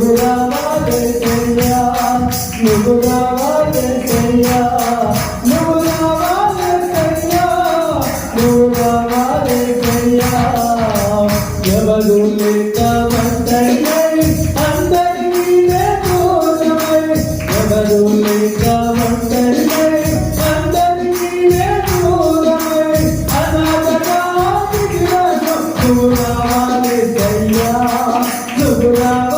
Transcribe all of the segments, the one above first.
నువ్వు రావాలి సయ్యా నువ్వు రావాలి సయ్యా నువ్వు రావాలి సయ్యా నువ్వు రావాలి సయ్యా ఎవరు లేకమంటే అందరి కోసమై ఎవరు లేకమంటే నువ్వు రావాలి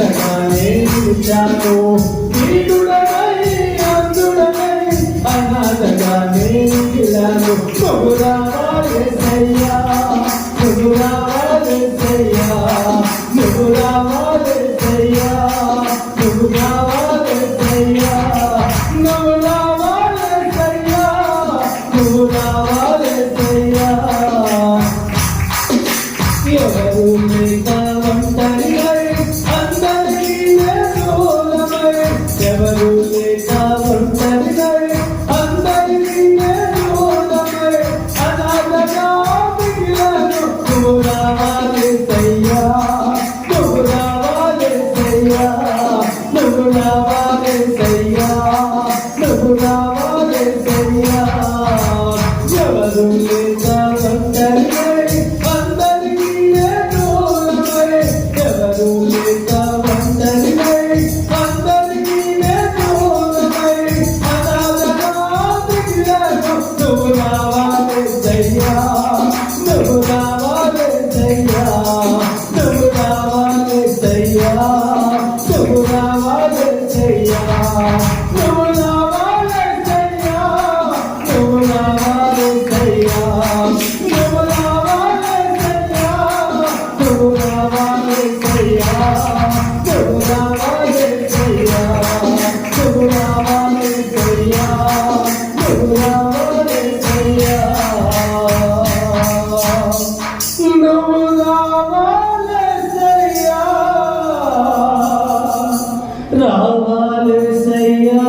ఆశగానే నిలిచాను నీడుడనై అందుడనై అనాథగానే నిలిచాను ప్రభురావాలే సయ్యా ప్రభురావాలే సయ్యా ప్రభురావాలే సయ్యా ప్రభురావాలే సయ్యా నువ్వు సయ్యా నువ్వు నావా సయ్యా రావాలి సయ్యా.